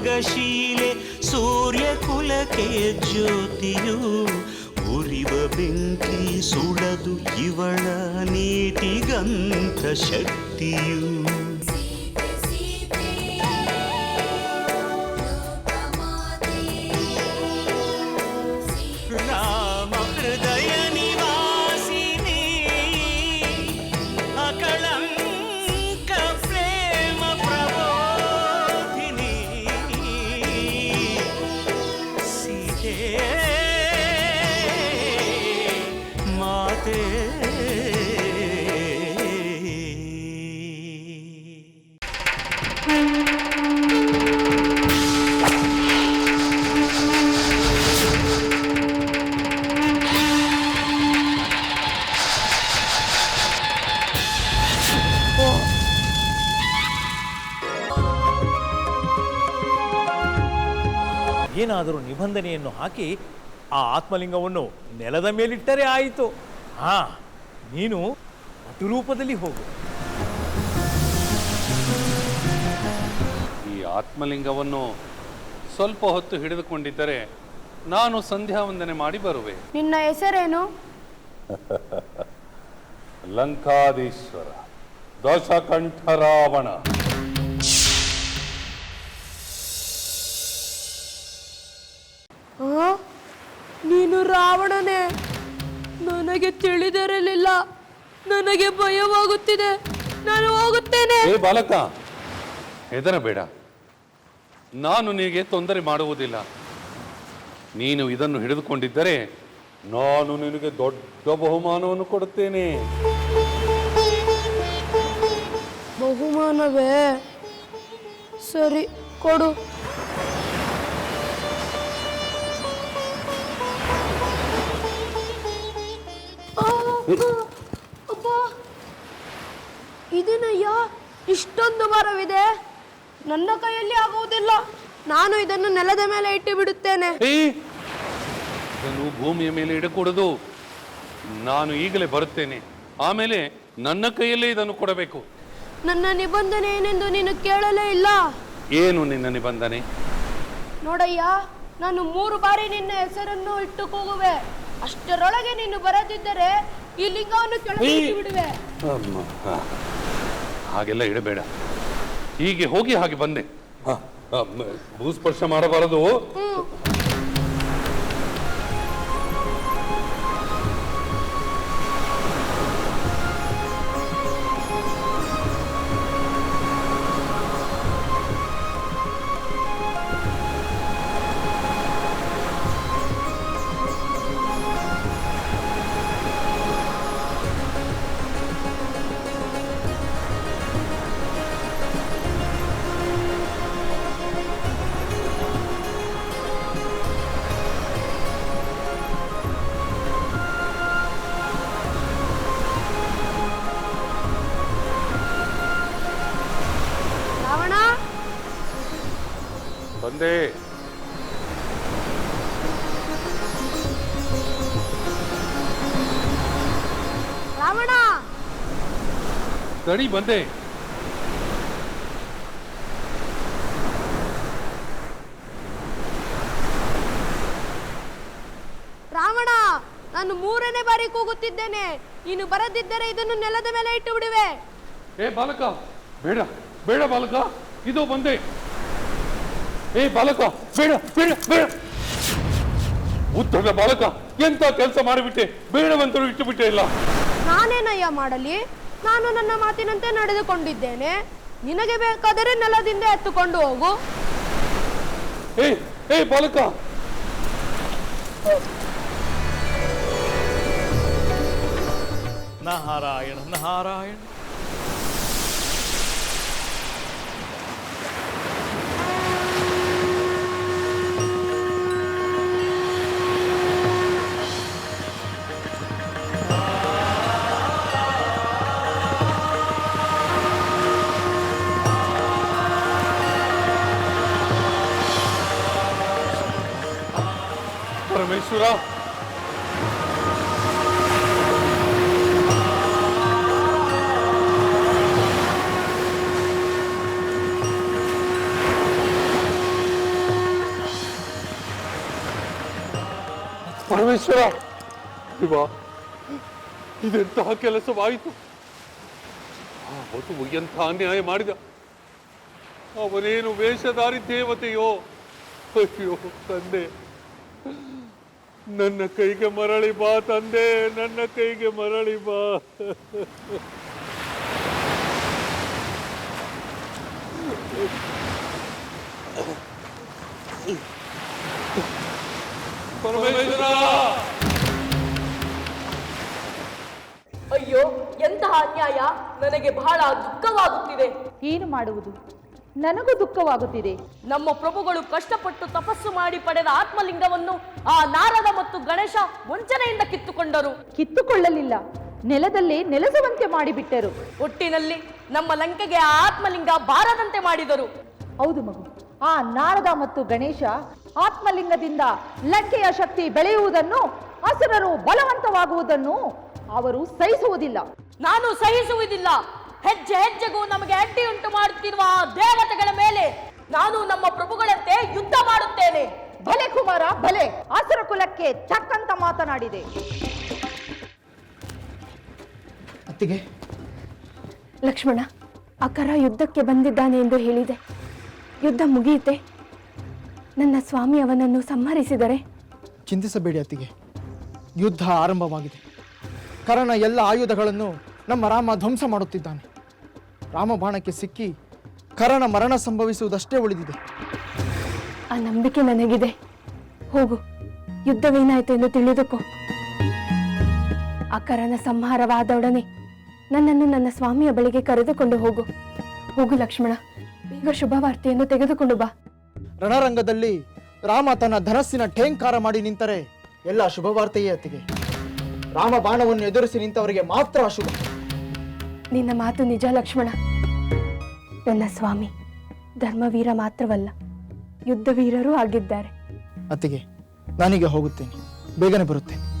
ತ್ಯಾಗಶೀಲೆ ಸೂರ್ಯ ಕುಲಕ್ಕೆ ಜ್ಯೋತಿಯು ಉರಿವ ಬೆಂಕಿ ಸುಡದು ಇವಳ ನೀತಿಗಂಧ ಶಕ್ತಿಯು ಏನಾದರೂ ನಿಬಂಧನೆಯನ್ನು ಹಾಕಿ ಆ ಆತ್ಮಲಿಂಗವನ್ನು ನೆಲದ ಮೇಲಿಟ್ಟರೆ ಆಯಿತು. ಹಾ ನೀನು ರೂಪದಲ್ಲಿ ಹೋಗು. ಈ ಆತ್ಮಲಿಂಗವನ್ನು ಸ್ವಲ್ಪ ಹೊತ್ತು ಹಿಡಿದುಕೊಂಡಿದ್ದರೆ ನಾನು ಸಂಧ್ಯಾ ವಂದನೆ ಮಾಡಿ ಬರುವೆ. ನಿನ್ನ ಹೆಸರೇನು? ಲಂಕಾದೀಶ್ವರ ದಶಕಂಠ ರಾವಣ ನೀನು ರಾವಣನೇ. ನನಗೆ ತಿಳಿದಿರಲಿಲ್ಲ. ನನಗೆ ಭಯವಾಗುತ್ತಿದೆ. ನಾನು ಹೋಗುತ್ತೇನೆ. ಏ ಬಾಲಕ ಹೆದರಬೇಡ ನಾನು ನಿನಗೆ ತೊಂದರೆ ಮಾಡುವುದಿಲ್ಲ. ನೀನು ಇದನ್ನು ಹಿಡಿದುಕೊಂಡಿದ್ದರೆ ನಾನು ನಿನಗೆ ದೊಡ್ಡ ಬಹುಮಾನವನ್ನು ಕೊಡುತ್ತೇನೆ. ಬಹುಮಾನವೇ? ಸರಿ ಕೊಡು. ಇದೇನಯ್ಯ ಇಷ್ಟೊಂದು ಮರವಿದೆ ನನ್ನ ಕೈಯಲ್ಲಿ ಆಗುವುದಿಲ್ಲ. ನಾನು ಇದನ್ನು ನೆಲದ ಮೇಲೆ ಇಟ್ಟು ಬಿಡುತ್ತೇನೆ. ಇದನ್ನು ಭೂಮಿಯ ಮೇಲೆ ಇಡಕೂಡದು. ನಾನು ಈಗಲೇ ಬರುತ್ತೇನೆ. ಆಮೇಲೆ ನನ್ನ ಕೈಯಲ್ಲಿ ಇದನ್ನು ಕೊಡಬೇಕು. ನನ್ನ ನಿಬಂಧನೆ ಏನೆಂದು ನೀನು ಕೇಳಲೇ ಇಲ್ಲ. ಏನು ನಿನ್ನ ನಿಬಂಧನೆ? ನೋಡಯ್ಯ ನಾನು ಮೂರು ಬಾರಿ ನಿನ್ನ ಹೆಸರನ್ನು ಇಟ್ಟು ಕೂಗುವೆ. ಅಷ್ಟರೊಳಗೆ ನೀನು ಬರದಿದ್ದರೆ ಈ ಲಿಂಗವನ್ನು ಕೆಳಗೆ ಏಯ್! ಇಟ್ಟು ಬಿಡುವೆ ಅಮ್ಮ, ಹ. ಹಾಗೆಲ್ಲ ಇಡಬೇಡ ಹೀಗೆ ಹೋಗಿ ಹಾಗೆ ಬಂದೆ ಹ, ಭೂಸ್ಪರ್ಶ ಮಾಡಬಾರದು ಇದೆ ರಾವಣ! ಸರಿ ಬಂದೆ. ರಾವಣ ನಾನು ಮೂರನೇ ಬಾರಿ ಕೂಗುತ್ತಿದ್ದೇನೆ. ನೀನು ಬರದಿದ್ದರೆ ಇದನ್ನು ನೆಲದ ಮೇಲೆ ಇಟ್ಟು ಬಿಡುವೆ. ಏ ಬಾಲಕ ಬೇಡ ಬೇಡ ಬಾಲಕ ಇದು ಬಂದೆ. ಏ ಬಾಲಕ ಬೇಡ ಬೇಡ ಬೇಡ. ಉತ್ತಮ ಬಾಲಕ ಎಂತ ಕೆಲಸ ಮಾಡಿಬಿಟ್ಟೆ? ಬೇಡವಂತರು ಇಟ್ಟು ಬಿಟ್ಟೆ ಇಲ್ಲ ನಾನೇನಯ್ಯ ಮಾಡಲಿ. ನಾನು ನನ್ನ ಮಾತಿನಂತೆ ನಡೆದುಕೊಂಡಿದ್ದೇನೆ. ನಿನಗೆ ಬೇಕಾದರೆ ನೆಲದಿಂದ ಎತ್ತುಕೊಂಡು ಹೋಗು. ಏ ಏ ಬಾಲಕ. ನಾರಾಯಣ ನಾರಾಯಣ. ಪರಮೇಶ್ವರ ಪರಮೇಶ್ವರ ಶಿವ ಇದೆಂತಹ ಕೆಲಸವಾಯಿತು? ವಧುವು ಎಂಥ ಅನ್ಯಾಯ ಮಾಡಿದ? ಅವನೇನು ವೇಷಧಾರಿ ದೇವತೆಯೋ? ಅಯ್ಯೋ ತಂದೆ. ನನ್ನ ಕೈಗೆ ಮರಳಿ ಬಾ ತಂದೆ ನನ್ನ ಕೈಗೆ ಮರಳಿ ಬಾ. ಅಯ್ಯೋ ಎಂತಹ ಅನ್ಯಾಯ? ನನಗೆ ಬಹಳ ದುಃಖವಾಗುತ್ತಿದೆ. ಏನು ಮಾಡುವುದು? ನನಗೂ ದುಃಖವಾಗುತ್ತಿದೆ. ನಮ್ಮ ಪ್ರಭುಗಳು ಕಷ್ಟಪಟ್ಟು ತಪಸ್ಸು ಮಾಡಿ ಪಡೆದ ಆತ್ಮಲಿಂಗವನ್ನು ಆ ನಾರದ ಮತ್ತು ಗಣೇಶ ವಂಚನೆಯಿಂದ ಕಿತ್ತುಕೊಂಡರು. ಕಿತ್ತುಕೊಳ್ಳಲಿಲ್ಲ. ನೆಲದಲ್ಲಿ ನೆಲೆಸುವಂತೆ ಮಾಡಿಬಿಟ್ಟರು. ಒಟ್ಟಿನಲ್ಲಿ ನಮ್ಮ ಲಂಕೆಗೆ ಆ ಆತ್ಮಲಿಂಗ ಬಾರದಂತೆ ಮಾಡಿದರು. ಹೌದು ಮಗು. ಆ ನಾರದ ಮತ್ತು ಗಣೇಶ ಆತ್ಮಲಿಂಗದಿಂದ ಲಂಕೆಯ ಶಕ್ತಿ ಬೆಳೆಯುವುದನ್ನು ಅಸುರರು ಬಲವಂತವಾಗುವುದನ್ನು ಅವರು ಸಹಿಸುವುದಿಲ್ಲ. ನಾನು ಸಹಿಸುವುದಿಲ್ಲ. ಹೆಜ್ಜೆ ಹೆಜ್ಜೆಗೂ ನಮಗೆ ಅಡ್ಡಿಯುಂಟು ಮಾಡುತ್ತಿರುವ ಆ ದೇವತೆಗಳ ಮೇಲೆ ನಾನು ನಮ್ಮ ಪ್ರಭುಗಳಂತೆ ಯುದ್ಧ ಮಾಡುತ್ತೇನೆ. ಭಲೆ ಕುಮಾರ ಭಲೆ. ಆಸುರ ಕುಲಕ್ಕೆ ಚಕ್ಕಂತ ಮಾತನಾಡಿದೆ. ಅತ್ತಿಗೆ. ಲಕ್ಷ್ಮಣ ಅಕರ ಯುದ್ಧಕ್ಕೆ ಬಂದಿದ್ದಾನೆ ಎಂದು ಹೇಳಿದೆ. ಯುದ್ಧ ಮುಗಿಯುತ್ತೆ. ನನ್ನ ಸ್ವಾಮಿ ಅವನನ್ನು ಸಂಹರಿಸಿದರೆ? ಚಿಂತಿಸಬೇಡಿ ಅತ್ತಿಗೆ. ಯುದ್ಧ ಆರಂಭವಾಗಿದೆ. ಕರಣ ಎಲ್ಲ ಆಯುಧಗಳನ್ನು ನಮ್ಮ ರಾಮ ಧ್ವಂಸ ಮಾಡುತ್ತಿದ್ದಾನೆ. ರಾಮ ಬಾಣಕ್ಕೆ ಸಿಕ್ಕಿ ಕರಣ ಮರಣ ಸಂಭವಿಸುವುದಷ್ಟೇ ಉಳಿದಿದೆ. ಆ ನಂಬಿಕೆ ನನಗಿದೆ. ಹೋಗು. ಯುದ್ಧವೇನಾಯಿತು ಎಂದು ತಿಳಿದುಕೋ. ಕರಣ ಸಂಹಾರವಾದೊಡನೆ ನನ್ನನ್ನು ನನ್ನ ಸ್ವಾಮಿಯ ಬಳಿಗೆ ಕರೆದುಕೊಂಡು ಹೋಗು. ಹೋಗು ಲಕ್ಷ್ಮಣ. ಈಗ ಶುಭವಾರ್ತೆಯನ್ನು ತೆಗೆದುಕೊಂಡು ಬಾ. ರಣರಂಗದಲ್ಲಿ ರಾಮ ತನ್ನ ಧನಸ್ಸಿನ ಠೇಂಕಾರ ಮಾಡಿ ನಿಂತರೆ ಎಲ್ಲ ಶುಭ ವಾರ್ತೆಯೇ ಅತ್ತಿಗೆ. ರಾಮ ಬಾಣವನ್ನು ಎದುರಿಸಿ ನಿಂತವರಿಗೆ ಮಾತ್ರ ಅಶುಭ. ನಿನ್ನ ಮಾತು ನಿಜ ಲಕ್ಷ್ಮಣ. ನನ್ನ ಸ್ವಾಮಿ ಧರ್ಮವೀರ ಮಾತ್ರವಲ್ಲ ಯುದ್ಧವೀರರೂ ಆಗಿದ್ದಾರೆ. ಅತ್ತಿಗೆ ನಾನೀಗ ಹೋಗುತ್ತೇನೆ. ಬೇಗನೆ ಬರುತ್ತೇನೆ.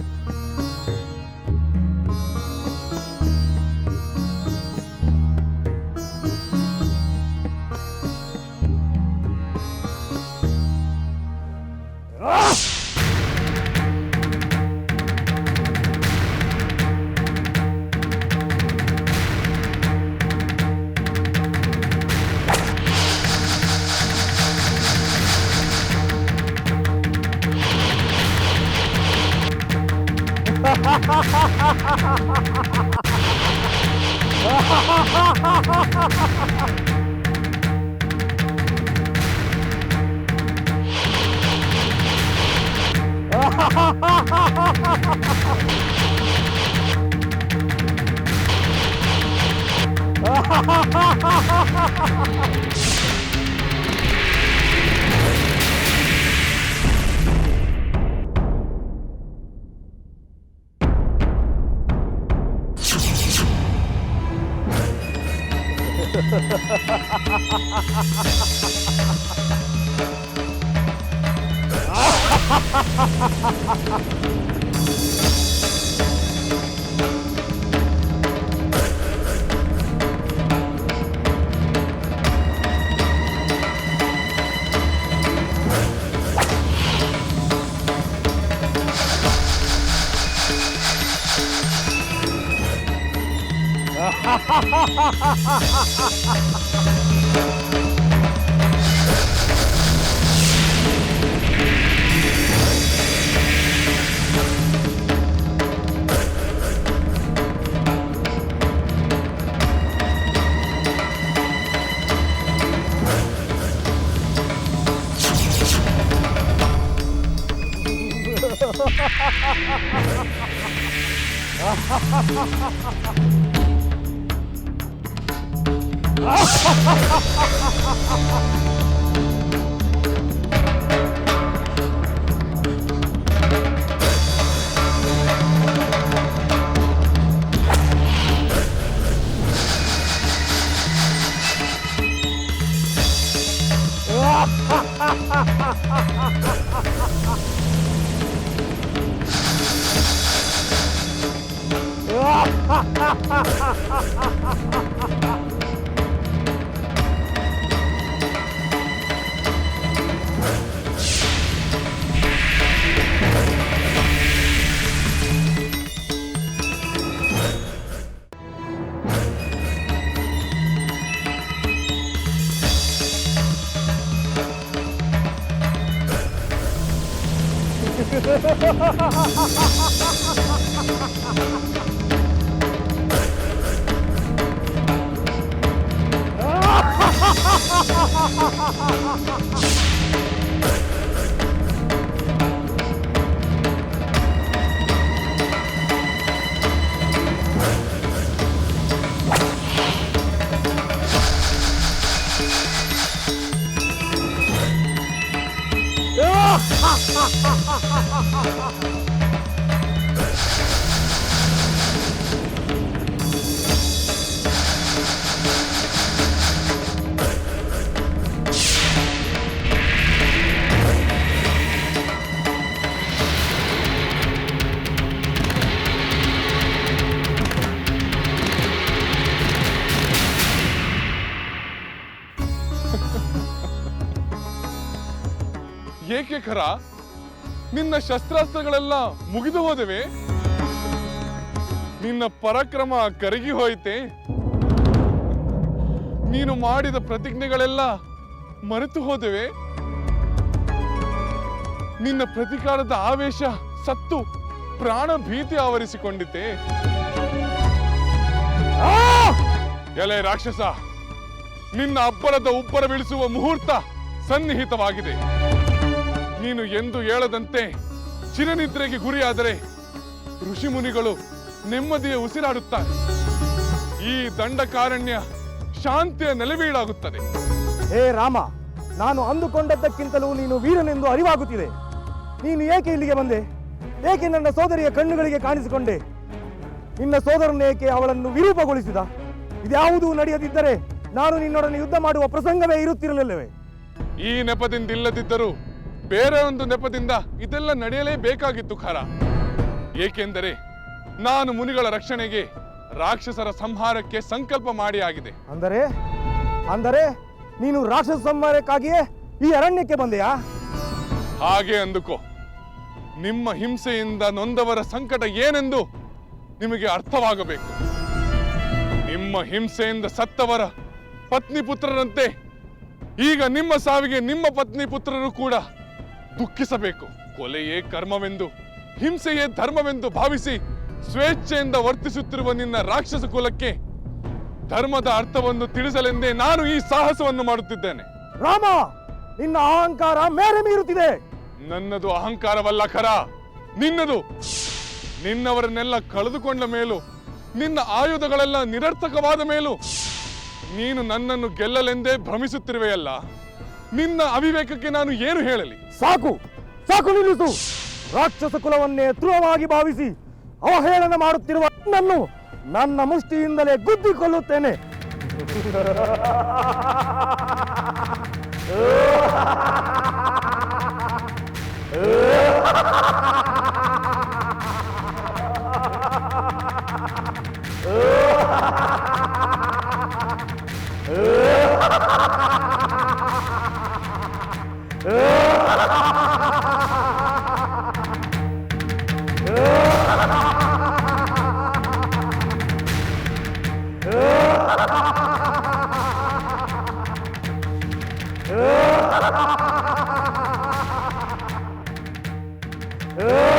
Ha ha ha ha ha! ハハハハ哈哈哈哈哈哈哈哈ハハハハハハハハハハハ ಏಕೆ ಖರ? ನಿನ್ನ ಶಸ್ತ್ರಾಸ್ತ್ರಗಳೆಲ್ಲ ಮುಗಿದು ಹೋದವೆ? ನಿನ್ನ ಪರಾಕ್ರಮ ಕರಗಿ ಹೋಯಿತೆ? ನೀನು ಮಾಡಿದ ಪ್ರತಿಜ್ಞೆಗಳೆಲ್ಲ ಮರೆತು ಹೋದವೆ? ನಿನ್ನ ಪ್ರತಿಕಾರದ ಆವೇಶ ಸತ್ತು ಪ್ರಾಣ ಭೀತಿ ಆವರಿಸಿಕೊಂಡಿತೆ! ಎಲೆ ರಾಕ್ಷಸ, ನಿನ್ನ ಅಬ್ಬರದ ಉಬ್ಬರ ಬೀಳಿಸುವ ಮುಹೂರ್ತ ಸನ್ನಿಹಿತವಾಗಿದೆ. ನೀನು ಎಂದು ಹೇಳದಂತೆ ಚಿರನಿದ್ರೆಗೆ ಗುರಿಯಾದರೆ ಋಷಿ ಮುನಿಗಳು ನೆಮ್ಮದಿಯ ಉಸಿರಾಡುತ್ತಾರೆ. ಈ ದಂಡಕಾರಣ್ಯ ಶಾಂತಿಯ ನೆಲೆವೀಡಾಗುತ್ತದೆ. ಹೇ ರಾಮ ನಾನು ಅಂದುಕೊಂಡದ್ದಕ್ಕಿಂತಲೂ ನೀನು ವೀರನೆಂದು ಅರಿವಾಗುತ್ತಿದೆ. ನೀನು ಏಕೆ ಇಲ್ಲಿಗೆ ಬಂದೆ? ಏಕೆ ನನ್ನ ಸೋದರಿಯ ಕಣ್ಣುಗಳಿಗೆ ಕಾಣಿಸಿಕೊಂಡೆ? ನಿನ್ನ ಸೋದರನೇಕೆ ಅವಳನ್ನು ವಿರೂಪಗೊಳಿಸಿದ? ಇದ್ಯಾವುದೂ ನಡೆಯದಿದ್ದರೆ ನಾನು ನಿನ್ನೊಡನೆ ಯುದ್ಧ ಮಾಡುವ ಪ್ರಸಂಗವೇ ಇರುತ್ತಿರಲಿಲ್ಲವೇ? ಈ ನೆಪದಿಂದ ಇಲ್ಲದಿದ್ದರೂ ಬೇರೆ ಒಂದು ನೆಪದಿಂದ ಇದೆಲ್ಲ ನಡೆಯಲೇಬೇಕಾಗಿತ್ತು ಖಾರ. ಏಕೆಂದರೆ ನಾನು ಮುನಿಗಳ ರಕ್ಷಣೆಗೆ ರಾಕ್ಷಸರ ಸಂಹಾರಕ್ಕೆ ಸಂಕಲ್ಪ ಮಾಡಿ ಆಗಿದೆ. ಅಂದರೆ? ಅಂದರೆ ನೀನು ರಾಕ್ಷಸ ಸಂಹಾರಕ್ಕಾಗಿಯೇ ಈ ಅರಣ್ಯಕ್ಕೆ ಬಂದೆಯಾ? ಹಾಗೆ ಅಂದುಕೋ. ನಿಮ್ಮ ಹಿಂಸೆಯಿಂದ ನೊಂದವರ ಸಂಕಟ ಏನೆಂದು ನಿಮಗೆ ಅರ್ಥವಾಗಬೇಕು. ನಿಮ್ಮ ಹಿಂಸೆಯಿಂದ ಸತ್ತವರ ಪತ್ನಿ ಪುತ್ರರಂತೆ ಈಗ ನಿಮ್ಮ ಸಾವಿಗೆ ನಿಮ್ಮ ಪತ್ನಿ ಪುತ್ರರು ಕೂಡ ದುಃಖಿಸಬೇಕು. ಕೊಲೆಯೇ ಕರ್ಮವೆಂದು ಹಿಂಸೆಯೇ ಧರ್ಮವೆಂದು ಭಾವಿಸಿ ಸ್ವೇಚ್ಛೆಯಿಂದ ವರ್ತಿಸುತ್ತಿರುವ ನಿನ್ನ ರಾಕ್ಷಸ ಕುಲಕ್ಕೆ ಧರ್ಮದ ಅರ್ಥವನ್ನು ತಿಳಿಸಲೆಂದೇ ನಾನು ಈ ಸಾಹಸವನ್ನು ಮಾಡುತ್ತಿದ್ದೇನೆ. ರಾಮ ನಿನ್ನ ಅಹಂಕಾರ ಮೇರೆ ಮೀರುತ್ತಿದೆ. ನನ್ನದು ಅಹಂಕಾರವಲ್ಲ ಖರ ನಿನ್ನದು. ನಿನ್ನವರನ್ನೆಲ್ಲ ಕಳೆದುಕೊಂಡ ಮೇಲೂ ನಿನ್ನ ಆಯುಧಗಳೆಲ್ಲ ನಿರರ್ಥಕವಾದ ಮೇಲೂ ನೀನು ನನ್ನನ್ನು ಗೆಲ್ಲಲೆಂದೇ ಭ್ರಮಿಸುತ್ತಿರುವೆಯಲ್ಲ. ನಿನ್ನ ಅವಿವೇಕಕ್ಕೆ ನಾನು ಏನು ಹೇಳಲಿ? ಸಾಕು ಸಾಕು ನಿಲ್ಲಿಸು. ರಾಕ್ಷಸ ಕುಲವನ್ನೇ ಧ್ರುವವಾಗಿ ಭಾವಿಸಿ ಅವಹೇಳನ ಮಾಡುತ್ತಿರುವ ನನ್ನು ನನ್ನ ಮುಷ್ಟಿಯಿಂದಲೇ ಗುದ್ದಿಕೊಳ್ಳುತ್ತೇನೆ. 으아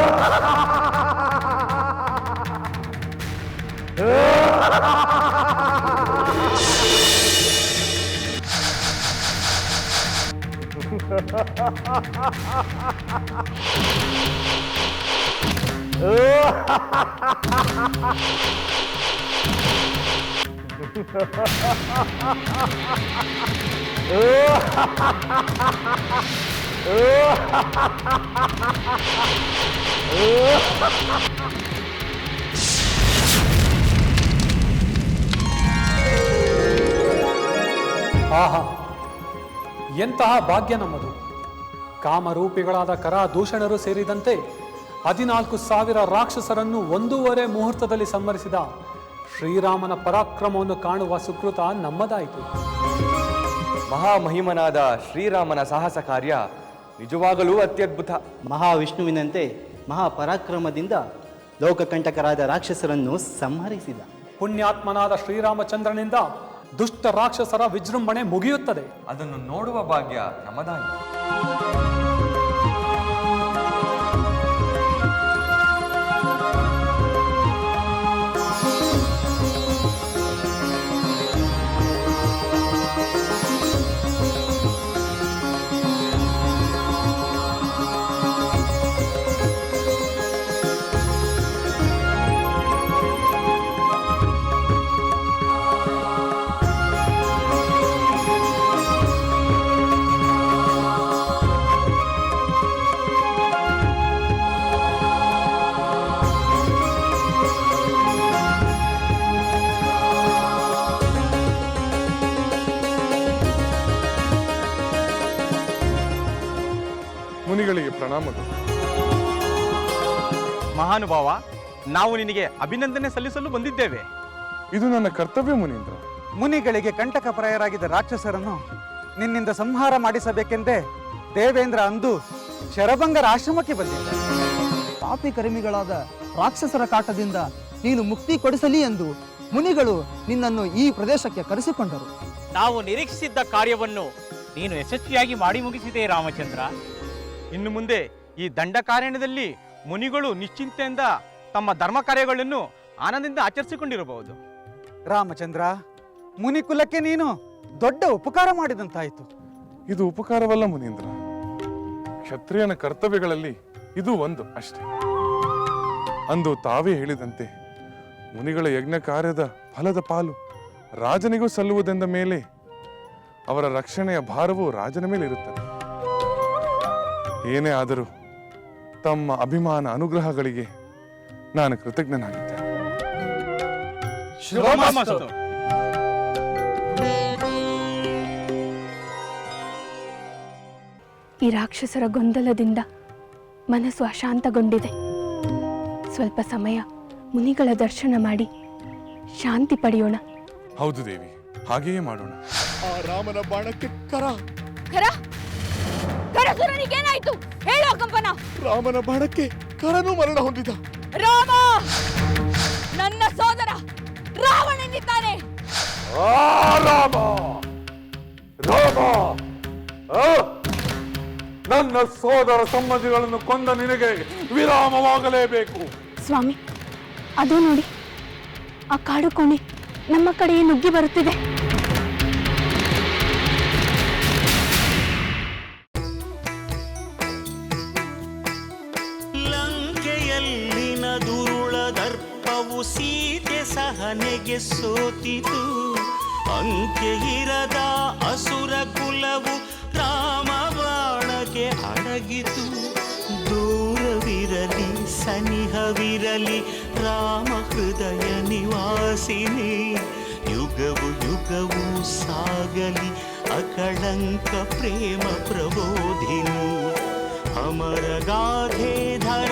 ಆಹಾ, ಎಂತಹ ಭಾಗ್ಯ ನಮ್ಮದು. ಕಾಮರೂಪಿಗಳಾದ ಕರ ದೂಷಣರು ಸೇರಿದಂತೆ ಹದಿನಾಲ್ಕು ಸಾವಿರ ರಾಕ್ಷಸರನ್ನು ಒಂದೂವರೆ ಮುಹೂರ್ತದಲ್ಲಿ ಸಂಹರಿಸಿದ ಶ್ರೀರಾಮನ ಪರಾಕ್ರಮವನ್ನು ಕಾಣುವ ಸುಕೃತ ನಮ್ಮದಾಯಿತು. ಮಹಾಮಹಿಮನಾದ ಶ್ರೀರಾಮನ ಸಾಹಸ ಕಾರ್ಯ ನಿಜವಾಗಲೂ ಅತ್ಯದ್ಭುತ. ಮಹಾವಿಷ್ಣುವಿನಂತೆ ಮಹಾಪರಾಕ್ರಮದಿಂದ ಲೋಕಕಂಟಕರಾದ ರಾಕ್ಷಸರನ್ನು ಸಂಹರಿಸಿದ. ಪುಣ್ಯಾತ್ಮನಾದ ಶ್ರೀರಾಮಚಂದ್ರನಿಂದ ದುಷ್ಟ ರಾಕ್ಷಸರ ವಿಜೃಂಭಣೆ ಮುಗಿಯುತ್ತದೆ. ಅದನ್ನು ನೋಡುವ ಭಾಗ್ಯ ನಮ್ಮದಾಯಿತು ಮುನಿಗಳಿಗೆ ಪ್ರಣಾಮಗಳು ಮಹಾನುಭಾವ ನಾವು ನಿನಗೆ ಅಭಿನಂದನೆ ಸಲ್ಲಿಸಲು ಬಂದಿದ್ದೇವೆ. ಇದು ನನ್ನ ಕರ್ತವ್ಯ ಮುನೀಂದ್ರ. ಮುನಿಗಳಿಗೆ ಕಂಟಕಪ್ರಾಯರಾಗಿದ್ದ ರಾಕ್ಷಸರನ್ನು ನಿನ್ನಿಂದ ಸಂಹಾರ ಮಾಡಿಸಬೇಕೆಂದೇ ದೇವೇಂದ್ರ ಅಂದು ಶರಭಂಗರ ಆಶ್ರಮಕ್ಕೆ ಬಂದಿದ್ದ ಪಾಪಿ ಕರಿಮಿಗಳಾದ ರಾಕ್ಷಸರ ಕಾಟದಿಂದ ನೀನು ಮುಕ್ತಿ ಕೊಡಿಸಲಿ ಎಂದು ಮುನಿಗಳು ನಿನ್ನನ್ನು ಈ ಪ್ರದೇಶಕ್ಕೆ ಕರೆಸಿಕೊಂಡರು. ನಾವು ನಿರೀಕ್ಷಿಸಿದ್ದ ಕಾರ್ಯವನ್ನು ನೀನು ಯಶಸ್ವಿಯಾಗಿ ಮಾಡಿ ಮುಗಿಸಿದೆ ರಾಮಚಂದ್ರ. ಇನ್ನು ಮುಂದೆ ಈ ದಂಡಕಾರಣ್ಯದಲ್ಲಿ ಮುನಿಗಳು ನಿಶ್ಚಿಂತೆಯಿಂದ ತಮ್ಮ ಧರ್ಮ ಕಾರ್ಯಗಳನ್ನು ಆನಂದದಿಂದ ಆಚರಿಸಿಕೊಂಡಿರಬಹುದು. ರಾಮಚಂದ್ರ ಮುನಿಕುಲಕ್ಕೆ ನೀನು ದೊಡ್ಡ ಉಪಕಾರ ಮಾಡಿದಂತಾಯಿತು. ಇದು ಉಪಕಾರವಲ್ಲ ಮುನೀಂದ್ರ. ಕ್ಷತ್ರಿಯನ ಕರ್ತವ್ಯಗಳಲ್ಲಿ ಇದು ಒಂದು ಅಷ್ಟೇ. ಅಂದು ತಾವೇ ಹೇಳಿದಂತೆ ಮುನಿಗಳ ಯಜ್ಞ ಕಾರ್ಯದ ಫಲದ ಪಾಲು ರಾಜನಿಗೂ ಸಲ್ಲುವುದೆಂದ ಮೇಲೆ ಅವರ ರಕ್ಷಣೆಯ ಭಾರವು ರಾಜನ ಮೇಲೆ ಇರುತ್ತದೆ. ಏನೇ ಆದರೂ ತಮ್ಮ ಅಭಿಮಾನ ಅನುಗ್ರಹಗಳಿಗೆ ನಾನು ಕೃತಜ್ಞನಾಗಿದ್ದೆ. ಈ ರಾಕ್ಷಸರ ಗೊಂದಲದಿಂದ ಮನಸ್ಸು ಅಶಾಂತಗೊಂಡಿದೆ. ಸ್ವಲ್ಪ ಸಮಯ ಮುನಿಗಳ ದರ್ಶನ ಮಾಡಿ ಶಾಂತಿ ಪಡೆಯೋಣ. ಹೌದು ದೇವಿ ಹಾಗೆಯೇ ಮಾಡೋಣ. ಖರ ಖರಸುರನಿಗೇನಾಯ್ತು ಹೇಳೋ ಕಂಪನ. ರಾಮನ ಬಾಣಕ್ಕೆ ಕರನು ಮರಣ ಹೊಂದಿದ. ರಾಮ! ನನ್ನ ಸೋದರ ರಾವಣನಿದ್ದಾನೆ ರಾಮ! ರಾಮ! ನನ್ನ ಸೋದರ ಸಂಬಂಧಿಗಳನ್ನು ಕೊಂದ ನಿನಗೆ ವಿರಾಮವಾಗಲೇಬೇಕು. ಸ್ವಾಮಿ ಅದು ನೋಡಿ ಆ ಕಾಡು ಕೋಣೆ ನಮ್ಮ ಕಡೆಯೇ ನುಗ್ಗಿ ಬರುತ್ತಿದೆ. ಸಹನೆಗೆ ಸೋತಿತು. ಅಂಕೆ ಇರದ ಅಸುರ ಕುಲವು ರಾಮ ಬಾಣಕ್ಕೆ ಅಡಗಿತು. ದೂರವಿರಲಿ, ಸನಿಹವಿರಲಿ, ರಾಮ ಹೃದಯ ನಿವಾಸಿನಿ. ಯುಗವು ಯುಗವು ಸಾಗಲಿ, ಅಕಳಂಕ ಪ್ರೇಮ ಪ್ರಬೋಧಿನಿ. ಅಮರ ಗಾಧೆ ಧರಣಿ